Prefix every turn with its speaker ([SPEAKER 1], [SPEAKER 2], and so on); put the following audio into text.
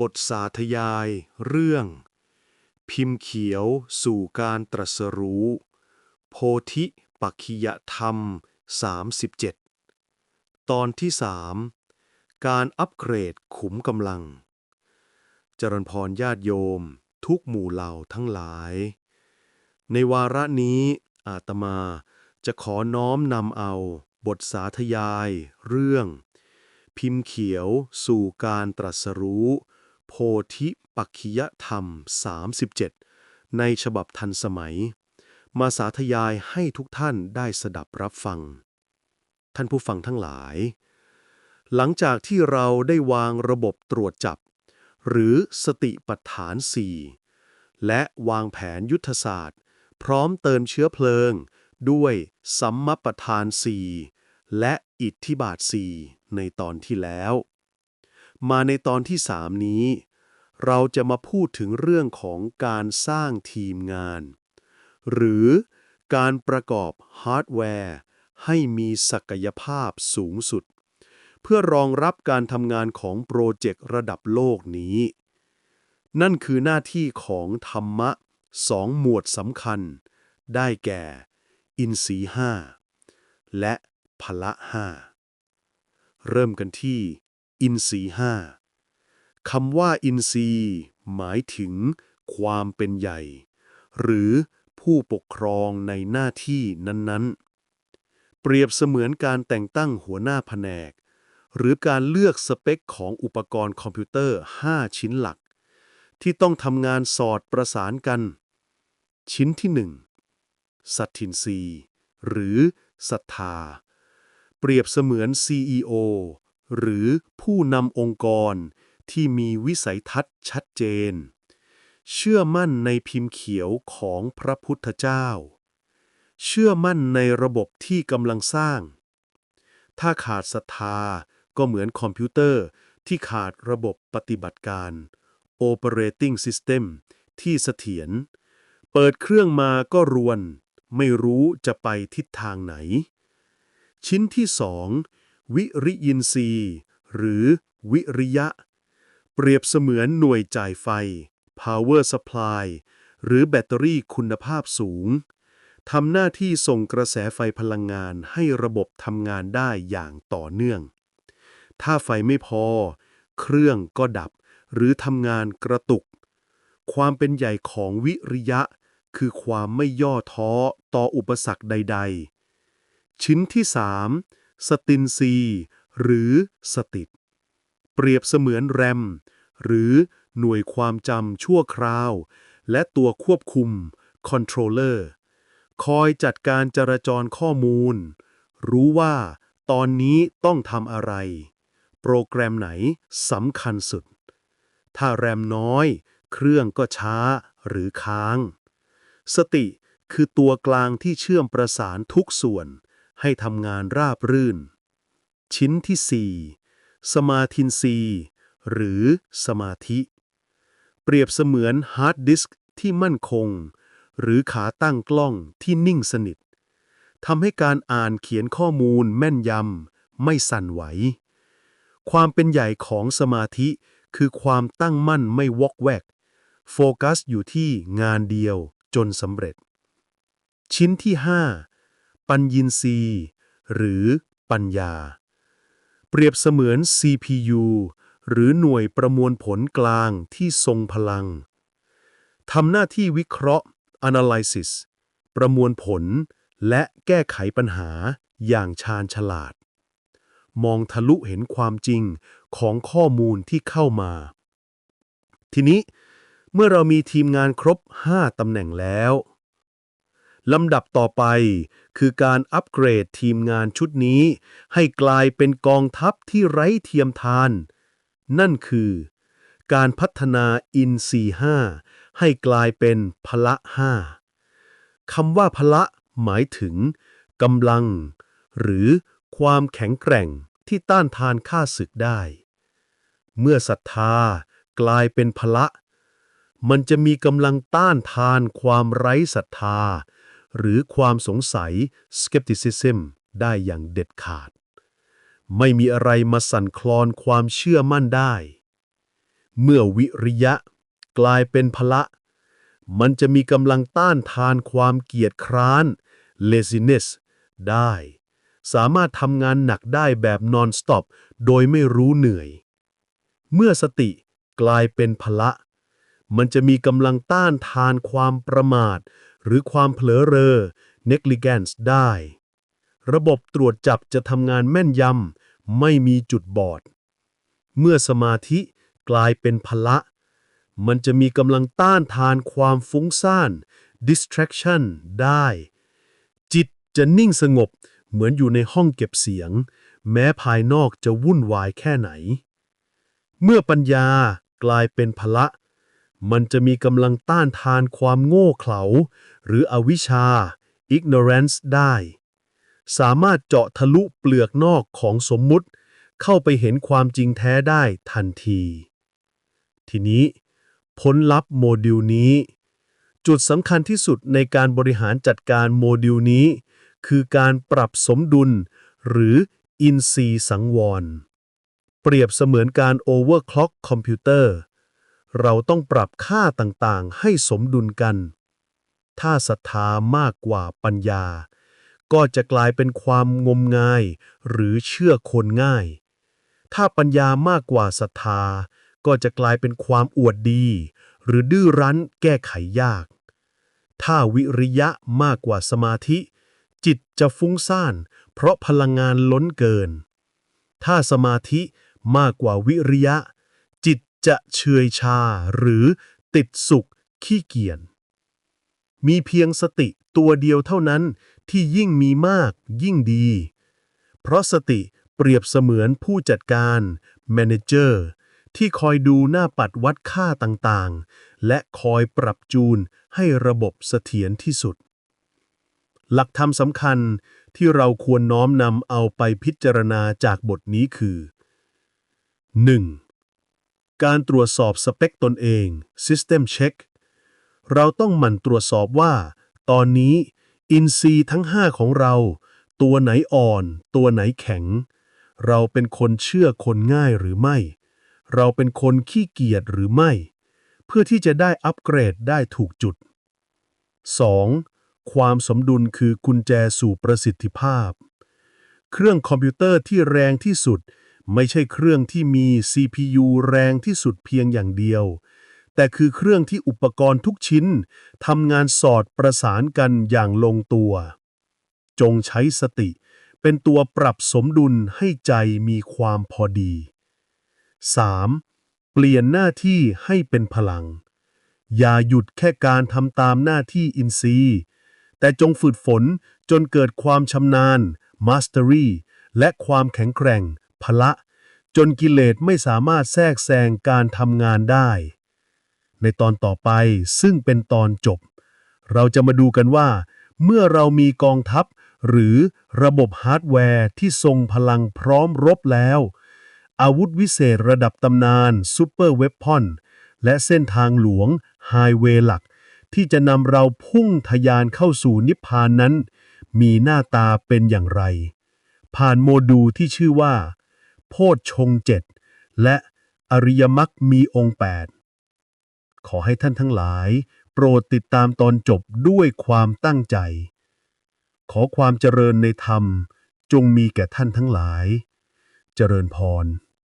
[SPEAKER 1] บทสาธยาย เรื่อง พิมพ์เขียวสู่การตรัสรู้ โพธิปักขิยธรรม 37 ตอนที่สามการอัปเกรดขุมกำลัง เจริญพรญาติโยม ทุกหมู่เหล่าทั้งหลาย ในวาระนี้อาตมาจะขอน้อมนำเอาบทสาธยาย เรื่อง พิมพ์เขียวสู่การตรัสรู้ โพธิปักขิยธรรม 37 ในฉบับทันสมัย มาสาธยายให้ทุกท่านได้สดับรับฟัง ท่านผู้ฟังทั้งหลาย หลังจากที่เราได้วางระบบตรวจจับ หรือสติปัฏฐาน 4 และวางแผนยุทธศาสตร์ พร้อมเติมเชื้อเพลิง ด้วยสัมมปทาน 4 และอิทธิบาท 4 ในตอนที่แล้ว มาในตอนที่3นี้ เราจะมาพูดถึงเรื่องของการสร้างทีมงาน หรือการประกอบฮาร์ดแวร์ให้มีศักยภาพสูงสุด เพื่อรองรับการทำงานของโปรเจกต์ระดับโลกนี้ นั่นคือหน้าที่ของธรรมะสองหมวดสำคัญ ได้แก่ อินทรีห้าและพละห้าเริ่มกันที่ อินทรีห้าคำว่าอินทรีย์หมายถึงความเป็นใหญ่ หรือผู้ปกครองในหน้าที่นั้นๆ เปรียบเสมือนการแต่งตั้งหัวหน้าแผนก หรือการเลือกสเปคของอุปกรณ์คอมพิวเตอร์ 5 ชิ้นหลัก ที่ต้องทำงานสอดประสานกัน ชิ้นที่ 1 สัตทินรีหรือศรัทธา เปรียบเสมือน CEO หรือผู้นำองค์กรที่มีวิสัยทัศน์ชัดเจน เชื่อมั่นในพิมพ์เขียวของพระพุทธเจ้า เชื่อมั่นในระบบที่กำลังสร้าง ถ้าขาดศรัทธาก็เหมือนคอมพิวเตอร์ที่ขาดระบบปฏิบัติการ Operating System ที่เสถียร เปิดเครื่องมาก็รวน ไม่รู้จะไปทิศทางไหน ชิ้นที่สอง วิริยินทรีย์หรือวิริยะ เปรียบเสมือนหน่วยจ่ายไฟ power supply หรือแบตเตอรี่คุณภาพสูงทำหน้าที่ส่งกระแสไฟพลังงานให้ระบบทำงานได้อย่างต่อเนื่อง ถ้าไฟไม่พอ เครื่องก็ดับ หรือทำงานกระตุก ความเป็นใหญ่ของวิริยะ คือความไม่ย่อท้อต่ออุปสรรคใด ๆ ชิ้นที่สาม สตินซีหรือสติดเปรียบเสมือนแรม หรือหน่วยความจำชั่วคราว และตัวควบคุมคอนโทรลเลอร์คอยจัดการจราจรข้อมูล รู้ว่าตอนนี้ต้องทำอะไร โปรแกรมไหนสำคัญสุด ถ้าแรมน้อย เครื่องก็ช้าหรือค้าง สติคือตัวกลางที่เชื่อมประสานทุกส่วน ให้ทำงานราบรื่น ชิ้นที่ 4 สมาธินซีหรือสมาธิ เปรียบเสมือนฮาร์ดดิสก์ที่มั่นคง หรือขาตั้งกล้องที่นิ่งสนิททำให้การอ่านเขียนข้อมูลแม่นยำไม่สั่นไหว ความเป็นใหญ่ของสมาธิคือความตั้งมั่นไม่วอกแวก โฟกัสอยู่ที่งานเดียวจนสำเร็จ ชิ้นที่ 5 ปัญญินทรีย์หรือปัญญา เปรียบเสมือน CPU หรือหน่วยประมวลผลกลางที่ทรงพลังทำหน้าที่วิเคราะห์ analysis ประมวลผล และแก้ไขปัญหาอย่างชาญฉลาด มองทะลุเห็นความจริงของข้อมูลที่เข้ามา ทีนี้เมื่อเรามีทีมงานครบ 5ตำแหน่งแล้ว ลำดับต่อไป คือการอัปเกรดทีมงานชุดนี้ ให้กลายเป็นกองทัพที่ไร้เทียมทาน นั่นคือ การพัฒนาอินทรีห้าให้กลายเป็นพละห้าคำว่าพละหมายถึงกำลัง หรือความแข็งแกร่งที่ต้านทานข้าศึกได้ เมื่อศรัทธากลายเป็นพละ มันจะมีกำลังต้านทานความไร้ศรัทธา หรือความสงสัย skepticism ได้อย่างเด็ดขาด ไม่มีอะไรมาสั่นคลอนความเชื่อมั่นได้ เมื่อวิริยะกลายเป็นพละ มันจะมีกำลังต้านทานความเกียจคร้าน laziness ได้ สามารถทำงานหนักได้แบบ non-stop โดยไม่รู้เหนื่อย เมื่อสติกลายเป็นพละ มันจะมีกำลังต้านทานความประมาท หรือความเผลอเรอ negligence ได้ ระบบตรวจจับจะทำงานแม่นยำ ไม่มีจุดบอด เมื่อสมาธิกลายเป็นพละ มันจะมีกำลังต้านทานความฟุ้งซ่าน distraction ได้ จิตจะนิ่งสงบเหมือนอยู่ในห้องเก็บเสียง แม้ภายนอกจะวุ่นวายแค่ไหน เมื่อปัญญากลายเป็นพละ มันจะมีกำลังต้านทานความโง่เขลา หรืออวิชชา ignorance ได้ สามารถเจาะทะลุเปลือกนอกของสมมุติ เข้าไปเห็นความจริงแท้ได้ทันที ทีนี้ผลลัพธ์โมดูลนี้ จุดสำคัญที่สุดในการบริหารจัดการโมดูลนี้ คือการปรับสมดุล หรืออินทรีสังวร เปรียบเสมือนการโอเวอร์คล็อกคอมพิวเตอร์ เราต้องปรับค่าต่างๆ ให้สมดุลกัน ถ้าศรัทธามากกว่าปัญญา ก็จะกลายเป็นความงมงาย หรือเชื่อคนง่าย ถ้าปัญญามากกว่าศรัทธา ก็จะกลายเป็นความอวดดี หรือดื้อรั้นแก้ไขยาก ถ้าวิริยะมากกว่าสมาธิ จิตจะฟุ้งซ่าน เพราะพลังงานล้นเกิน ถ้าสมาธิมากกว่าวิริยะ จะเฉยชาหรือติดสุขขี้เกียจมีเพียงสติตัวเดียวเท่านั้นที่ยิ่งมีมากยิ่งดี เพราะสติเปรียบเสมือนผู้จัดการ Manager ที่คอยดูหน้าปัดวัดค่าต่างๆ และคอยปรับจูนให้ระบบเสถียรที่สุด หลักธรรมสำคัญที่เราควรน้อมนำเอาไปพิจารณาจากบทนี้คือ 1. การตรวจสอบสเปคตนเอง System Check เราต้องหมั่นตรวจสอบว่า ตอนนี้อินทรีย์ทั้ง 5 ของเรา ตัวไหนอ่อน ตัวไหนแข็ง เราเป็นคนเชื่อคนง่ายหรือไม่ เราเป็นคนขี้เกียจหรือไม่ เพื่อที่จะได้อัปเกรดได้ถูกจุด 2. ความสมดุลคือกุญแจสู่ประสิทธิภาพ เครื่องคอมพิวเตอร์ที่แรงที่สุด ไม่ใช่เครื่องที่มี CPU แรงที่สุดเพียงอย่างเดียว แต่คือเครื่องที่อุปกรณ์ทุกชิ้นทำงานสอดประสานกันอย่างลงตัว จงใช้สติ เป็นตัวปรับสมดุลให้ใจมีความพอดี 3. เปลี่ยนหน้าที่ให้เป็นพลัง อย่าหยุดแค่การทำตามหน้าที่อินทรีย์ แต่จงฝึกฝนจนเกิดความชำนาญ mastery และความแข็งแกร่ง พละ จนกิเลสไม่สามารถแทรกแซงการทำงานได้ ในตอนต่อไปซึ่งเป็นตอนจบ เราจะมาดูกันว่า เมื่อเรามีกองทัพ หรือระบบฮาร์ดแวร์ที่ทรงพลังพร้อมรบแล้ว อาวุธวิเศษระดับตำนานซูเปอร์เวพอนและเส้นทางหลวงไฮเวย์หลัก ที่จะนำเราพุ่งทะยานเข้าสู่นิพพานนั้น มีหน้าตาเป็นอย่างไร ผ่านโมดูลที่ชื่อว่า พชฌงเจ็ดและอริยมรรคมีองค์8ขอให้ท่านทั้งหลาย โปรดติดตามตอนจบด้วยความตั้งใจ ขอความเจริญในธรรมจงมีแก่ท่านทั้งหลาย เจริญพร